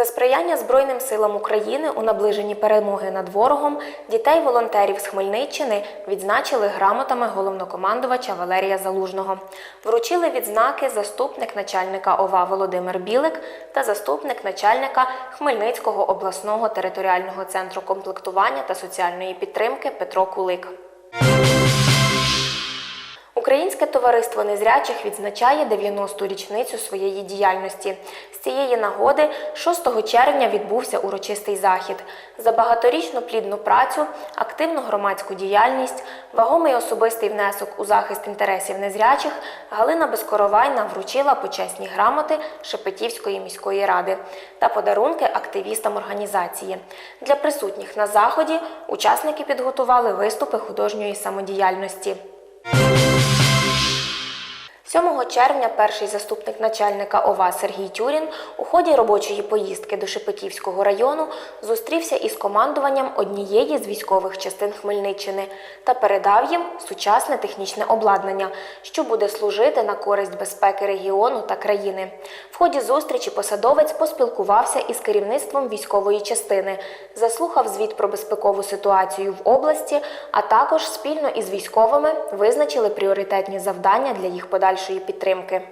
За сприяння Збройним силам України у наближенні перемоги над ворогом дітей-волонтерів з Хмельниччини відзначили грамотами головнокомандувача Валерія Залужного. Вручили відзнаки заступник начальника ОВА Володимир Білик та заступник начальника Хмельницького обласного територіального центру комплектування та соціальної підтримки Петро Кулик. Українське товариство незрячих відзначає 90-ту річницю своєї діяльності. З цієї нагоди 6 червня відбувся урочистий захід. За багаторічну плідну працю, активну громадську діяльність, вагомий особистий внесок у захист інтересів незрячих Галина Безкоровайна вручила почесні грамоти Шепетівської міської ради та подарунки активістам організації. Для присутніх на заході учасники підготували виступи художньої самодіяльності. 7 червня перший заступник начальника ОВА Сергій Тюрін у ході робочої поїздки до Шепетівського району зустрівся із командуванням однієї з військових частин Хмельниччини та передав їм сучасне технічне обладнання, що буде служити на користь безпеки регіону та країни. В ході зустрічі посадовець поспілкувався із керівництвом військової частини, заслухав звіт про безпекову ситуацію в області, а також спільно із військовими визначили пріоритетні завдання для їх подальшої підтримки.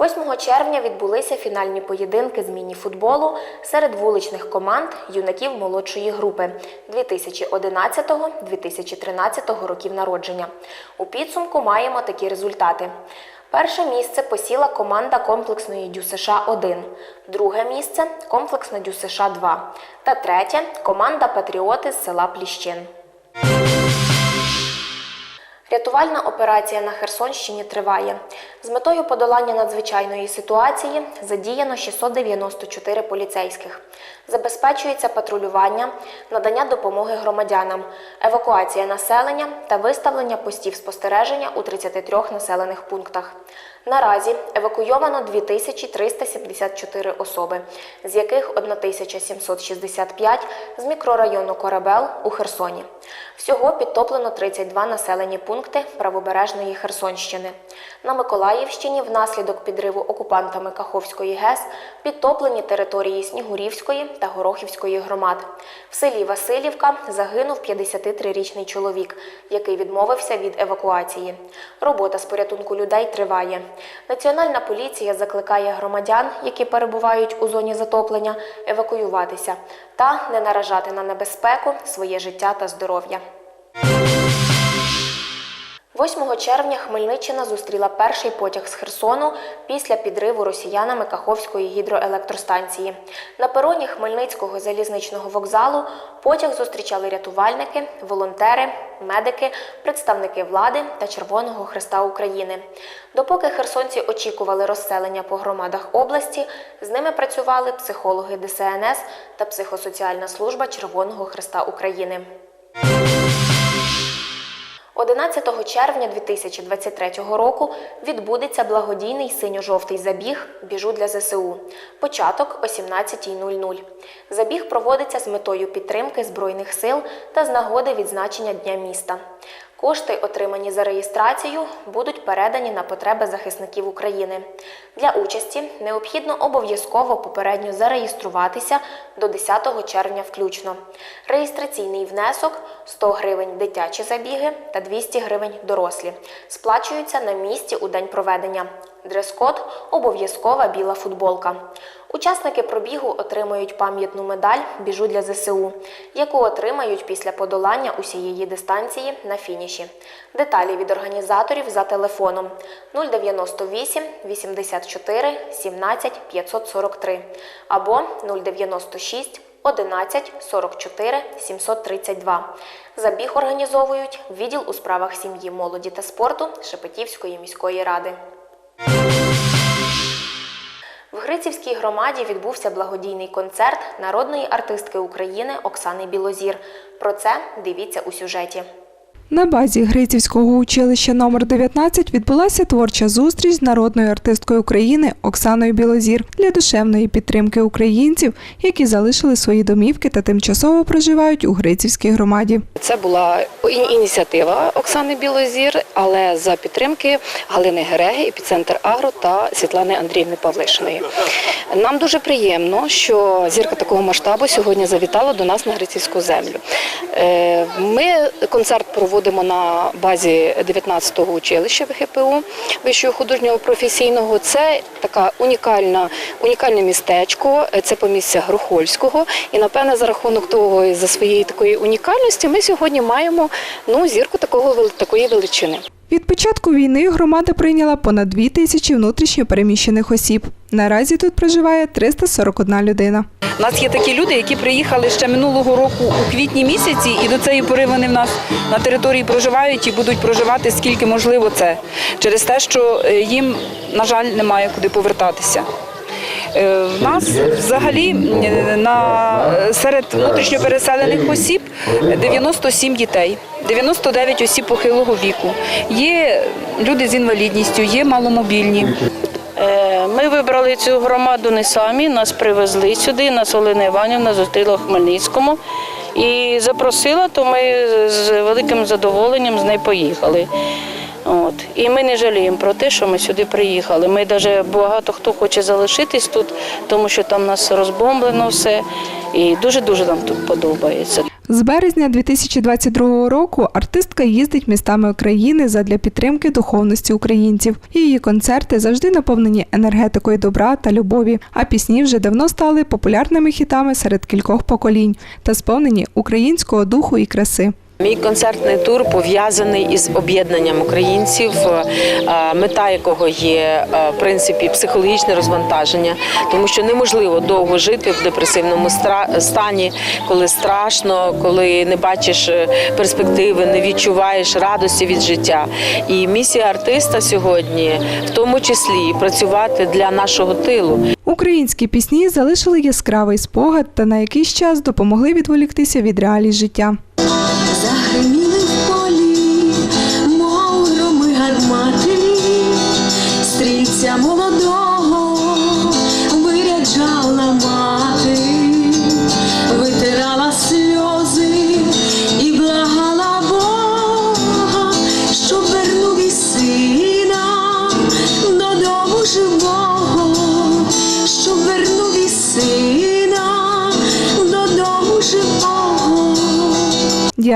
8 червня відбулися фінальні поєдинки з міні-футболу серед вуличних команд юнаків молодшої групи 2011-2013 років народження. У підсумку маємо такі результати. Перше місце посіла команда комплексної ДЮСШ 1, друге місце комплексна ДЮСШ 2 та третє команда Патріоти з села Пліщин. Рятувальна операція на Херсонщині триває. З метою подолання надзвичайної ситуації задіяно 694 поліцейських. Забезпечується патрулювання, надання допомоги громадянам, евакуація населення та виставлення постів спостереження у 33 населених пунктах. Наразі евакуйовано 2374 особи, з яких 1765 з мікрорайону Корабел у Херсоні. Всього підтоплено 32 населені пункти правобережної Херсонщини. На Миколаївщині внаслідок підриву окупантами Каховської ГЕС підтоплені території Снігурівської та Горохівської громад. В селі Васильівка загинув 53-річний чоловік, який відмовився від евакуації. Робота з порятунку людей триває. Національна поліція закликає громадян, які перебувають у зоні затоплення, евакуюватися та не наражати на небезпеку своє життя та здоров'я. 8 червня Хмельниччина зустріла перший потяг з Херсону після підриву росіянами Каховської гідроелектростанції. На пероні Хмельницького залізничного вокзалу потяг зустрічали рятувальники, волонтери, медики, представники влади та Червоного Христа України. Допоки херсонці очікували розселення по громадах області, з ними працювали психологи ДСНС та психосоціальна служба Червоного Христа України. 11 червня 2023 року відбудеться благодійний синьо-жовтий забіг Біжу для ЗСУ. Початок о 17.00. Забіг проводиться з метою підтримки Збройних сил та з нагоди відзначення Дня міста. Кошти, отримані за реєстрацію, будуть передані на потреби захисників України. Для участі необхідно обов'язково попередньо зареєструватися до 10 червня включно. Реєстраційний внесок 100 гривень дитячі забіги та 200 гривень дорослі. Сплачуються на місці у день проведення. Дрес-код обов'язкова біла футболка. Учасники пробігу отримують пам'ятну медаль Біжу для ЗСУ, яку отримають після подолання усієї дистанції на фініші. Деталі від організаторів за телефоном 098 84 17 543 або 096 11 44 732. Забіг організовують відділ у справах сім'ї, молоді та спорту Шепетівської міської ради. В Грицівській громаді відбувся благодійний концерт народної артистки України Оксани Білозір. Про це дивіться у сюжеті. На базі Грицівського училища номер 19 відбулася творча зустріч з народною артисткою України Оксаною Білозір для душевної підтримки українців, які залишили свої домівки та тимчасово проживають у Грицівській громаді. Це була ініціатива Оксани Білозір, але за підтримки Галини Гереги, епіцентр Агро та Світлани Андріївни Павлишиної. Нам дуже приємно, що зірка такого масштабу сьогодні завітала до нас на Грицівську землю. Е, Ми концерт проводимо на базі 19-го училища ВХПУ Вищого художнього професійного. Це така унікальна, унікальне містечко, це помістя Грухольського. І напевне за рахунок того, і за своєї такої унікальності, ми сьогодні маємо ну зірку такого такої величини. Від початку війни громада прийняла понад 2 тисячі внутрішньо переміщених осіб. Наразі тут проживає 341 людина. У нас є такі люди, які приїхали ще минулого року у квітні місяці, і до цієї пори вони в нас на території проживають і будуть проживати скільки можливо це, через те, що е, їм, на жаль, немає куди повертатися. Е, В нас взагалі на серед внутрішньо переселених осіб 97 дітей, 99 осіб похилого віку. Є люди з інвалідністю, є маломобільні. Е, Ми вибрали цю громаду не самі, нас привезли сюди, нас Олена Іванівна зустріла в Хмельницькому і запросила, то ми з великим задоволенням з нею поїхали. От. І ми не жаліємо про те, що ми сюди приїхали. Ми навіть багато хто хоче залишитись тут, тому що там нас розбомблено все. І дуже-дуже нам тут подобається. З березня 2022 року артистка їздить містами України задля підтримки духовності українців. Її концерти завжди наповнені енергетикою добра та любові, а пісні вже давно стали популярними хітами серед кількох поколінь та сповнені українського духу і краси. Мій концертний тур пов'язаний із об'єднанням українців, е, мета якого є е, в принципі психологічне розвантаження, тому що неможливо довго жити в депресивному стані, коли страшно, коли не бачиш е, перспективи, не відчуваєш радості від життя. І місія артиста сьогодні, в тому числі, працювати для нашого тилу. Українські пісні залишили яскравий спогад та на якийсь час допомогли відволіктися від реалій життя.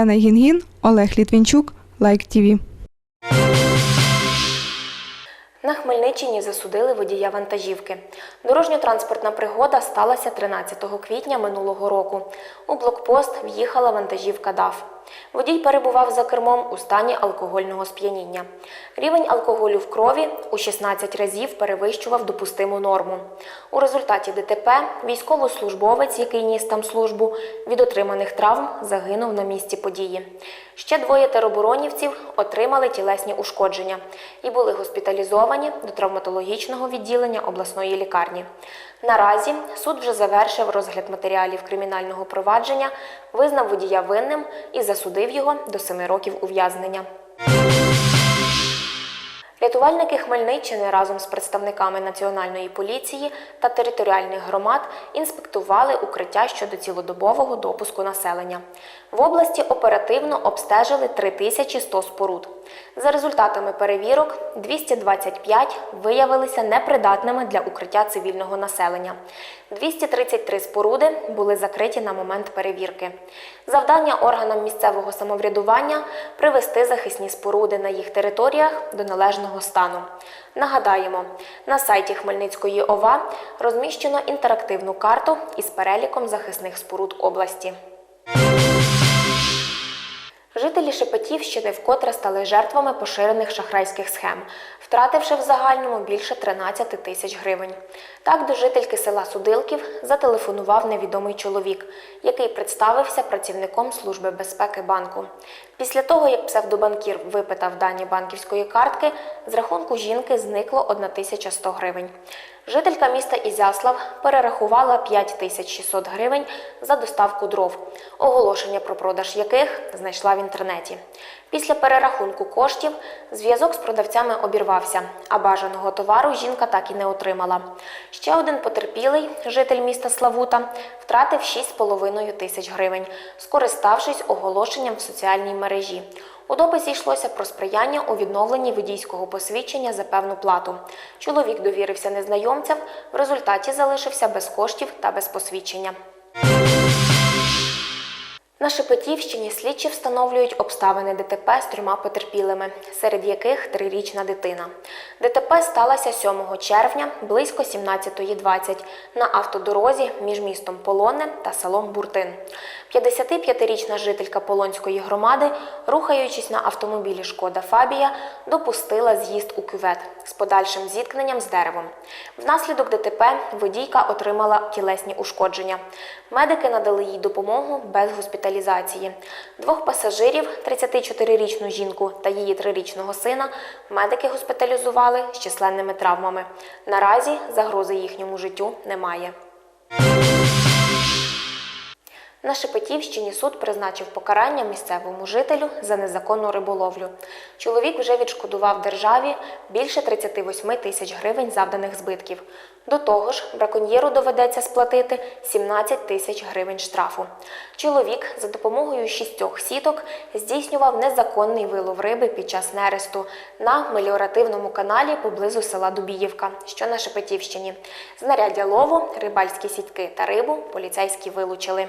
Діана Гінгін, Олег Літвінчук, Лайк ТІВІ. На Хмельниччині засудили водія вантажівки. Дорожньо-транспортна пригода сталася 13 квітня минулого року. У блокпост в'їхала вантажівка ДАФ. Водій перебував за кермом у стані алкогольного сп'яніння. Рівень алкоголю в крові у 16 разів перевищував допустиму норму. У результаті ДТП військовослужбовець, який ніс там службу, від отриманих травм загинув на місці події. Ще двоє тероборонівців отримали тілесні ушкодження і були госпіталізовані до травматологічного відділення обласної лікарні. Наразі суд вже завершив розгляд матеріалів кримінального провадження, визнав водія винним і засудив його до семи років ув'язнення. Рятувальники Хмельниччини разом з представниками Національної поліції та територіальних громад інспектували укриття щодо цілодобового допуску населення. В області оперативно обстежили 3100 споруд. За результатами перевірок 225 виявилися непридатними для укриття цивільного населення. 233 споруди були закриті на момент перевірки. Завдання органам місцевого самоврядування привести захисні споруди на їх територіях до належного стану. Нагадаємо, на сайті Хмельницької ОВА розміщено інтерактивну карту із переліком захисних споруд області. Жителі Шепетівщини вкотре стали жертвами поширених шахрайських схем, втративши в загальному більше 13 тисяч гривень. Так до жительки села Судилків зателефонував невідомий чоловік, який представився працівником Служби безпеки банку. Після того, як псевдобанкір випитав дані банківської картки, з рахунку жінки зникло 1100 гривень. Жителька міста Ізяслав перерахувала 5600 гривень за доставку дров, оголошення про продаж яких знайшла в інтернеті. Після перерахунку коштів зв'язок з продавцями обірвався, а бажаного товару жінка так і не отримала. Ще один потерпілий, житель міста Славута, втратив 6,5 тисяч гривень, скориставшись оголошенням в соціальній мережі. У дописі йшлося про сприяння у відновленні водійського посвідчення за певну плату. Чоловік довірився незнайомцям, в результаті залишився без коштів та без посвідчення. На Шепетівщині слідчі встановлюють обставини ДТП з трьома потерпілими, серед яких трирічна дитина. ДТП сталося 7 червня близько 17.20 на автодорозі між містом Полонне та селом Буртин. 55-річна жителька Полонської громади, рухаючись на автомобілі Шкода Фабія, допустила з'їзд у кювет з подальшим зіткненням з деревом. Внаслідок ДТП водійка отримала тілесні ушкодження. Медики надали їй допомогу без госпіталізації. Двох пасажирів, 34-річну жінку та її трирічного сина, медики госпіталізували з численними травмами. Наразі загрози їхньому життю немає. На Шепетівщині суд призначив покарання місцевому жителю за незаконну риболовлю. Чоловік вже відшкодував державі більше 38 тисяч гривень завданих збитків. До того ж, браконьєру доведеться сплатити 17 тисяч гривень штрафу. Чоловік за допомогою шістьох сіток здійснював незаконний вилов риби під час нересту на меліоративному каналі поблизу села Дубіївка, що на Шепетівщині. Знаряддя лову, рибальські сітки та рибу поліцейські вилучили.